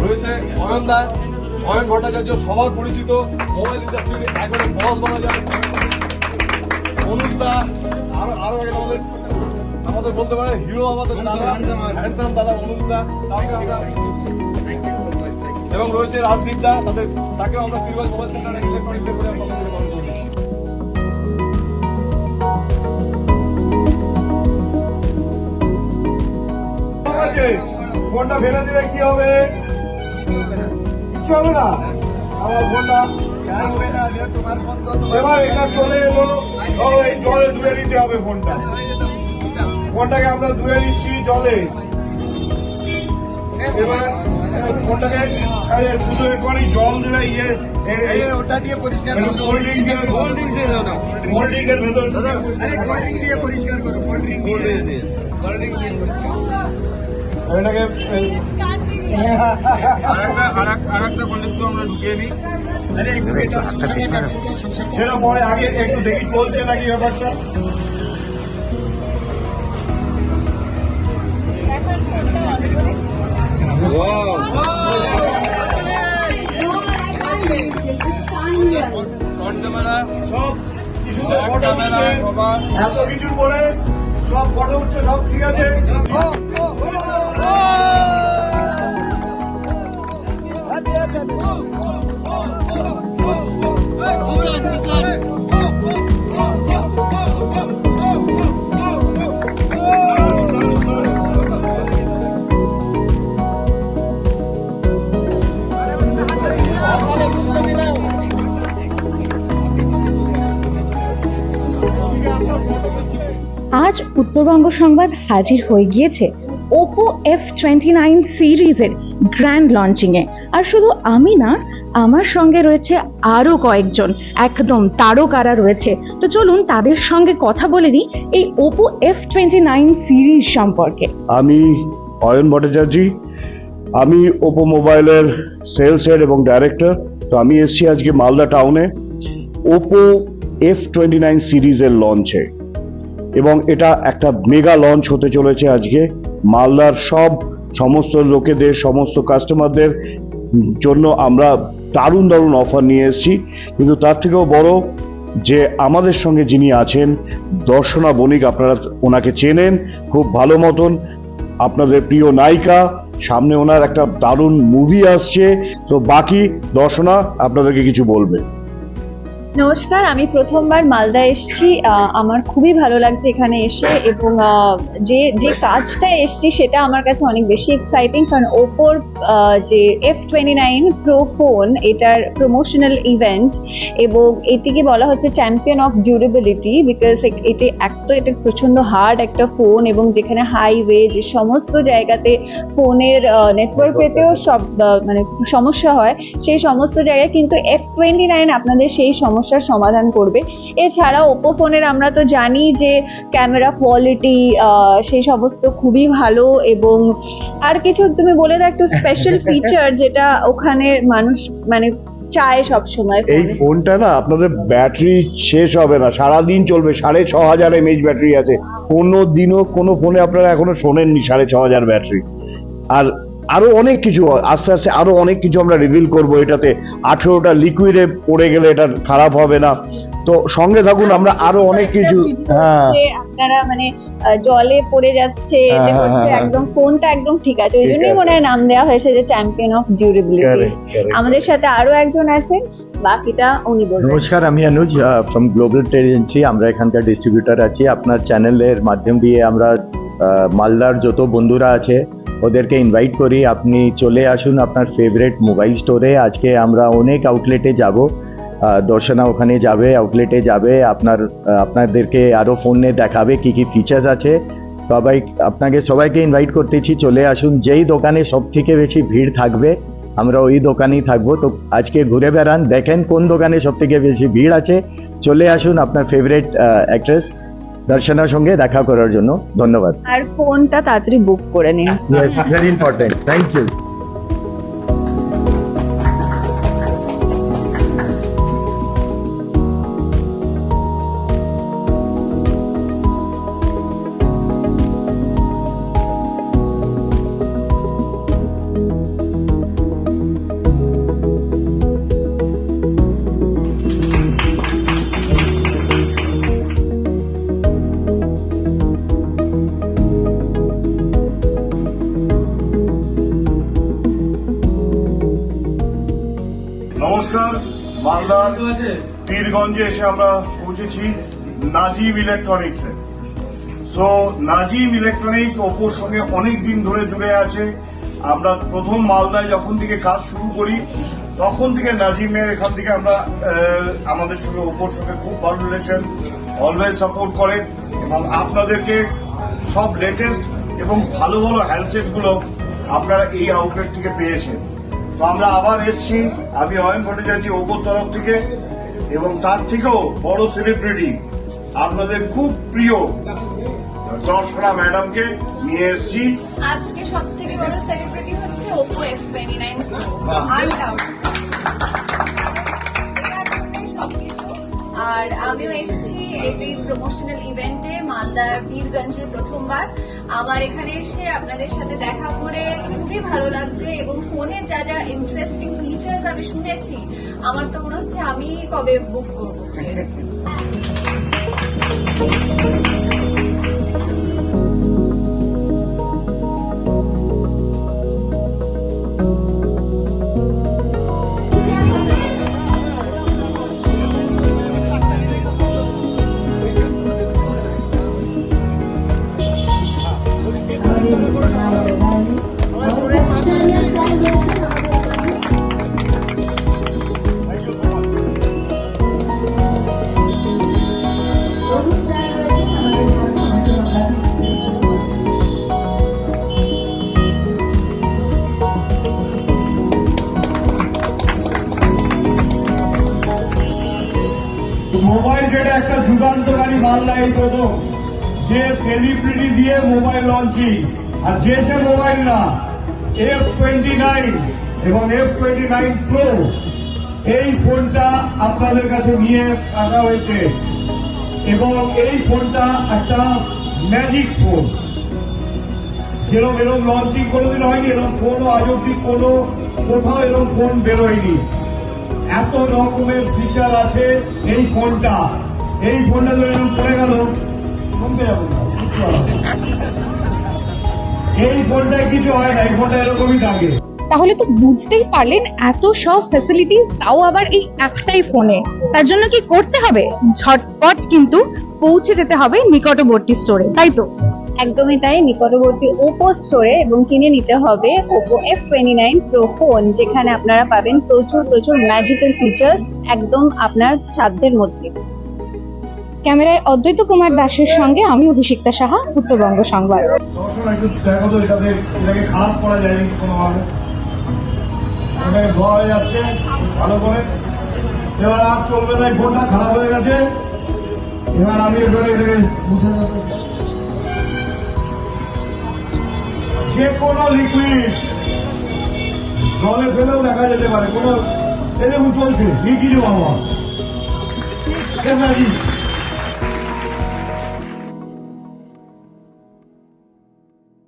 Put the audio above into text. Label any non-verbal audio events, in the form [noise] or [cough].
রয়েছে অয়ন দা অয়ন ভট্টাচার্য, সবার পরিচিত, মোবাইল ইন্ডাস্ট্রির একবারে বস বলা যায় অনুজ দা, আরও আরও আগে আমাদের আমাদের বলতে পারে হিরো আমাদের দাদা হ্যান্ডসাম দাদা অনুজ দা এবং রয়েছে রাজদীপ দা, তাদের তাকে আমরা তিরুবাজ মোবাইল সেন্টারে ইলেকট্রনিক করে আমরা আছে। ফোনটা ফেলে দিলে কি হবে? কিচ্ছু হবে না। আমার ফোনটা এবার এটা চলে এলো। এই জলে ধুয়ে দিতে হবে ফোনটা। ফোনটাকে আমরা ধুয়ে দিচ্ছি জলে। এবার ফোনটাকে শুধু একটুখানি জল দিলে ইয়ে ওটা দিয়ে পরিষ্কার একটু করো। কোল্ড ড্রিঙ্ক দিয়ে কোল্ড ড্রিঙ্ক দিয়ে দাও না কোল্ড ড্রিঙ্কের ভেতরে আরে কোল্ড ড্রিঙ্ক দিয়ে পরিষ্কার করো কোল্ড ড্রিঙ্ক দিয়ে। কোল্ড ড্রিঙ্ক দিয়ে। সেটা পরে আগে একটু দেখি চলছে নাকি ব্যাপারটা? সব কিছু সব ফটো উঠছে সব ঠিক আছে। আজ উত্তরবঙ্গ সংবাদ হাজির হয়ে গিয়েছে। ওপো এফ টোয়েন্টি নাইন সিরিজের গ্র্যান্ড লঞ্চিংয়ে আর শুধু আমি না, আমার সঙ্গে রয়েছে আরও কয়েকজন, একদম তারকারা রয়েছে। তো চলুন তাদের সঙ্গে কথা বলে নিই এই Oppo F twenty nine series সম্পর্কে। আমি অয়ন ভট্টাচার্য, আমি ওপো মোবাইলের সেলস হেড এবং ডাইরেক্টর তো আমি এসেছি আজকে মালদা টাউনে ওপো এফ টোয়েন্টি নাইন সিরিজের লঞ্চে এবং এটা একটা মেগা লঞ্চ হতে চলেছে আজকে। মালদার সব সমস্ত লোকেদের, সমস্ত কাস্টমারদের জন্য আমরা দারুণ দারুণ অফার নিয়ে এসেছি। কিন্তু তার থেকেও বড় যে আমাদের সঙ্গে যিনি আছেন, দর্শনা বণিক আপনারা ওনাকে চেনেন, খুব ভালো মতন। আপনাদের প্রিয় নায়িকা, সামনে ওনার একটা দারুণ মুভি আসছে। তো বাকি দর্শনা আপনাদেরকে কিছু বলবে। নমস্কার আমি প্রথমবার মালদা এসেছি। আমার খুবই ভালো লাগছে এখানে এসে এবং যে যে কাজটা এসেছি সেটা আমার কাছে অনেক বেশি এক্সাইটিং কারণ ওপোর যে F twenty nine pro phone এটার প্রমোশনাল ইভেন্ট এবং এটিকে বলা হচ্ছে চ্যাম্পিয়ন অফ ডিউরেবিলিটি বিকজ এটি এক তো এটা প্রচণ্ড হার্ড একটা ফোন এবং যেখানে হাইওয়ে যে সমস্ত জায়গাতে ফোনের নেটওয়ার্ক পেতেও সব মানে সমস্যা হয় সেই সমস্ত জায়গায় কিন্তু এফ টোয়েন্টি নাইন আপনাদের সেই সমস্যার সমাধান করবে। এছাড়া ওপো ফোনের আমরা তো জানি যে ক্যামেরা কোয়ালিটি সেই সমস্ত খুবই ভালো এবং আর কিছু তুমি বলে দাও একটু স্পেশাল ফিচার [laughs] যেটা ওখানে মানুষ মানে চায় সব সময় এই ফোনটা না আপনাদের ব্যাটারি শেষ হবে না সারা দিন চলবে সাড়ে ছ হাজার এমএইচ ব্যাটারি আছে। কোনো দিনও কোনো ফোনে আপনারা এখনও শোনেননি সাড়ে ছ হাজার ব্যাটারি আর আরও অনেক কিছু আস্তে আস্তে আরও অনেক কিছু আমরা রিভিল করব এটাতে। আঠেরোটা লিকুইডে পড়ে গেলে এটা খারাপ হবে না। তো সঙ্গে থাকুন আমরা আরও অনেক কিছু হ্যাঁ। আপনারা মানে জলে পড়ে যাচ্ছে হ্যাঁ, হ্যাঁ। একদম ফোনটা একদম ঠিক আছে। ওই জন্যই মনে হয় নাম দেওয়া হয়েছে যে চ্যাম্পিয়ন অফ ডিউরেবিলিটি. আমাদের সাথে আরও একজন আছেন বাকিটা উনি বলবেন। নমস্কার আমি Anuj from global trade agency আমরা এখানকার ডিস্ট্রিবিউটার আছি। আপনার চ্যানেলের মাধ্যম দিয়ে আমরা আহ, মালদার যত বন্ধুরা আছে ওদেরকে ইনভাইট করি, আপনি চলে আসুন আপনার ফেভারিট মোবাইল স্টোরে আজকে আমরা অনেক আউটলেটে যাব। দর্শনা ওখানে যাবে আউটলেটে যাবে। আপনার আপনাদেরকে আরও ফোনে দেখাবে কি কি ফিচার্স আছে। সবাই, আপনাকে সবাইকে ইনভাইট করতেছি, চলে আসুন। যেই দোকানে সব থেকে বেশি ভিড় থাকবে, আমরা ওই দোকানেই থাকব। তো আজকে ঘুরে বেড়ান, দেখেন কোন দোকানে সব থেকে বেশি ভিড় আছে। চলে আসুন আপনার ফেভারিট অ্যাক্ট্রেস দর্শনার সঙ্গে দেখা করার জন্য ধন্যবাদ। আর ফোনটা তাড়াতাড়ি বুক করে নিন। ভেরি ইম্পর্টেন্ট থ্যাংক ইউ পীরগঞ্জে এসে আমরা পৌঁছেছি নাজিম ইলেকট্রনিক্সে। সো নাজিম ইলেকট্রনিক্স ওপোর সঙ্গে অনেক দিন ধরে জুড়ে আছে। আমরা প্রথম মালদায় যখন থেকে কাজ শুরু করি তখন থেকে নাজিমের এখান থেকে আমরা আমাদের সঙ্গে ওপোর সঙ্গে খুব ভালো রিলেশন অলওয়েজ সাপোর্ট করে। এবং আপনাদেরকে সব লেটেস্ট এবং ভালো ভালো হ্যান্ডসেটগুলো আপনারা এই আউটলেট থেকে পেয়েছেন। তো আমরা আবার এসছি। আমি অয়ন ভট্টাচার্য ওপর তরফ থেকে এবং তার থেকেও বড় সেলিব্রিটি আপনাদের খুব প্রিয় দর্শনা ম্যাডামকে নিয়ে এসছি। আজকে সব থেকে বড় সেলিব্রিটি হচ্ছে ওপো এফ টোয়েন্টি নাইন আর আমিও এসেছি একটি প্রমোশনাল ইভেন্টে মালদার বীরগঞ্জে প্রথমবার। আমার এখানে এসে আপনাদের সাথে দেখা করে খুবই ভালো লাগছে এবং ফোনে যা যা ইন্টারেস্টিং ফিচার্স আমি শুনেছি, আমার তো মনে হচ্ছে আমি কবে বুক করব। যেটা একটা যুগান্তকারী মালদা এই প্রথম। যে সেলিব্রিটি দিয়ে মোবাইল লঞ্চিং আর যে সে মোবাইল না এফ টোয়েন্টি নাইন এবং এফ টোয়েন্টি নাইন প্রো এই ফোনটা আপনাদের কাছে নিয়ে আসা হয়েছে। এবং এই ফোনটা একটা ম্যাজিক ফোন যেরকম, এরকম লঞ্চিং কোনোদিন হয়নি, এরকম ফোনও আজ অব্দি কোনো কোথাও এরকম ফোন বেরোয়নি। এত রকমের ফিচার আছে এই ফোনটা। এই ফোনটা যদি পড়ে গেল। শুনতে যাব। এই ফোনটায় কিছু হয় না, এই ফোনটা এরকমই থাকে। তাহলে তো বুঝতেই পারলেন, এত সব ফ্যাসিলিটিস তাও আবার এই একটাই ফোনে। তার জন্য কি করতে হবে? ঝটপট কিন্তু পৌঁছে যেতে হবে নিকটবর্তী স্টোরে তাই তো? একদমই তাই। নিকটবর্তী ওপো স্টোরে এবং কিনে নিতে হবে Oppo F twenty nine pro phone যেখানে আপনারা পাবেন প্রচুর প্রচুর ম্যাজিক্যাল ফিচার্স একদম আপনার সাধ্যের মধ্যে। ক্যামেরায় অদ্বৈত কুমার দাসের সঙ্গে আমি অভিষিক্তা সাহা, উত্তরবঙ্গ সংবাদ। এবার আর চলবে না ফোনটা খারাপ হয়ে গেছে। এবার আমি যে কোনো লিকুইড জলে ফেলেও দেখা যেতে পারে। কোনো এরকম চলছে। কি কিছু বাবা